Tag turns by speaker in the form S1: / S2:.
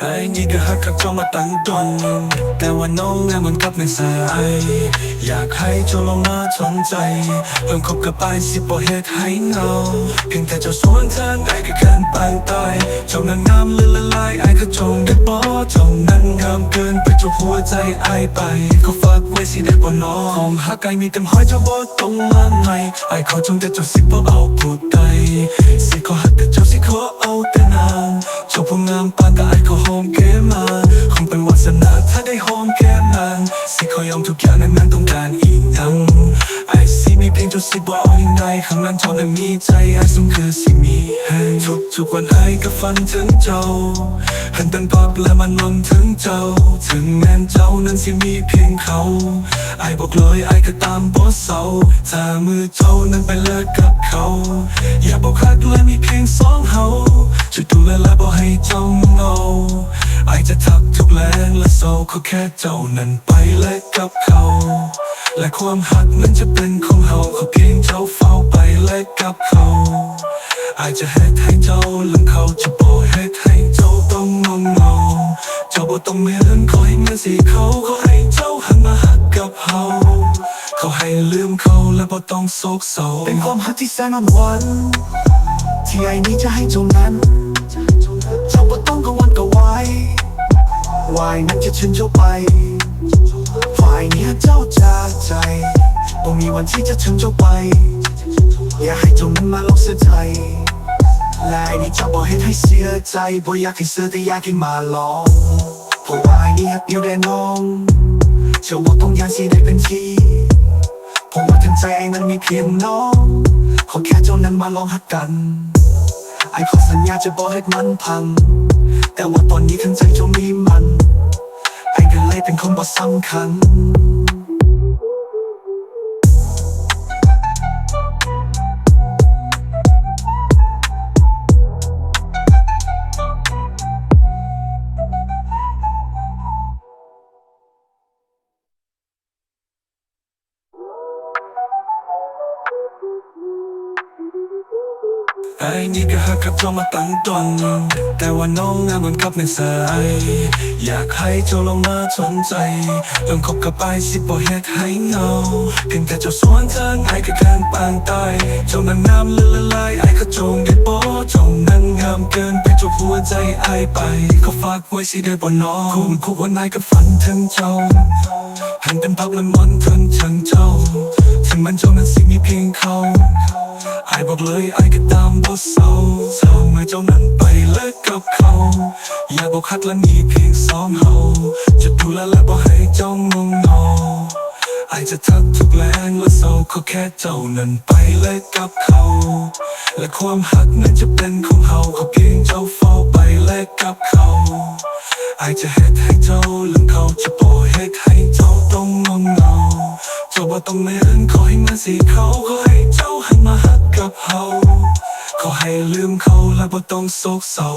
S1: ไอ้นี่ก็หักกับเจ้ามาตั้งตนแต่ว่าน้องเนี่ยมันกลับไม่ใส่อยากให้เจ้าลองมาสนใจเริ่มคบกับไปสิบ่เหตุให้เงาเพียงแต่เจ้าสวนทางไอ้ก็เกินไปตายเจ้านั้นงามลื่นละลายไอ้ก็จงได้บ่เจ้านั้นงามเกินไปจนหัวใจไอ้ไปเขาฝากไว้สิได้บ่น้องหากไอ้มีเต็มห้อยเจ้าบ่ต้องมาใหม่ไอ้เขาจงแต่เจ้าสิบ่เอาพูดใดสิขอ จ้สิบอาอย่างใดข้างนั้นเท่านั้นมีใจไอ้สมคือสิมีให้ทุกทุกวันไอ้ก็ฝันถึงเจ้าห็นเป็นภาพและมันลงถึงเจ้า ถึงแม้นเจ้านั้นสิมีเพียงเขาไอ้บอกเลยไอ้ก็ตามบ่เศร้าถ้ามือเจ้านั้นไปเลิกกับเขา อย่าบอกคักและมีเพียงสองเฮาจะดูแลและบอกให้เจ้าเงาไอ้จะทักทุกแรงและโศกเขาแค่เจ้านั้นไปเลิกกับเขา และความหักนั้นจะเป็นของเฮาเขาเพียงเจ้าเฝ้าไปเลิกกับเขา อาจจะเฮ็ดให้เจ้าลืมเขาจะบอกเฮ็ดให้เจ้าต้องงงเงอเจ้าบ่ต้องเหมือนขอให้เงินสิเขาเขาให้เจ้าหันมาหักกับเฮาเขาให้ลืมเขาและบ่ต้องโศกเศร้า
S2: เป็นความหักที่แสนอ่อนหวานที่ไอ้นี้จะให้เจ้านั้นเจ้าบ่ต้องกังวลกังวายวายนั้นจะชิญเจ้าไป มีวันที่จะเชิญเจ้าไป อย่าให้เจ้านั้นมาลงเสียใจและไอ้นี้จะบอกให้ให้เสียใจบ่อยากให้เสียแต่อยากให้มาลองเพราะว่าไอ้นี้ฮักเดียวแน่นอนเจ้าบ่ต้องการสิได้เป็นที่ผมว่าทั้งใจไอ้นั้นมีเพียงน้อง ขอแค่เจ้านั้นมาลองหักกัน ไอ้ขอสัญญาจะบอกให้มันพัง แต่ว่าตอนนี้ทั้งใจเจ้ามีมัน ไอ้ก็เลยเป็นคนบ่สำคัญ
S1: ไอ้นี่ก็หักกับเจ้ามาตั้งตนแต่ว่าน้องงามมันกับไม่ใส่อยากให้เจ้าลองมาสนใจเริ่มคบกับไปสิบ่เหตุให้เงาเพียงแต่เจ้าสวนทางไอ้ก็เกินปานตายเจ้านั้นงามลื่นละลายไอ้ก็จงได้บ่เจ้านั้นงามเกินไปจนหัวใจไอ้ไปเขาฝากไว้สิได้บ่น้องคู่คู่วันไหนก็ฝันถึงเจ้าห็นเป็นภาพละมันถึงถึงเจ้าถึงมันเจ้านั้นสิมีเพียงเขาไอ้บอกเลยไอ้ก็าเจ้านั้นไปเลิกกับเขา อย่าบอกคักและมีเพียงสองเฮาจะดูแลและบอกให้เจ้างงงอไอจะทักทุกแรงและเศร้าเขาแค่เจ้านั้นไปเลิกกับเขา และความหักนั้นจะเป็นของเฮาเขาเพียงเจ้าเฝ้าไปเลิกกับเขาไอจะเฮ็ดให้เจ้าลืมเขาจะบอกเฮ็ดให้เจ้าต้องงงงอเจ้าบ่ต้องเหมือนขอให้มันสิเขาขอให้เจ้า ขอให้ลืมเขาและบ่ต้องโศกเศร้า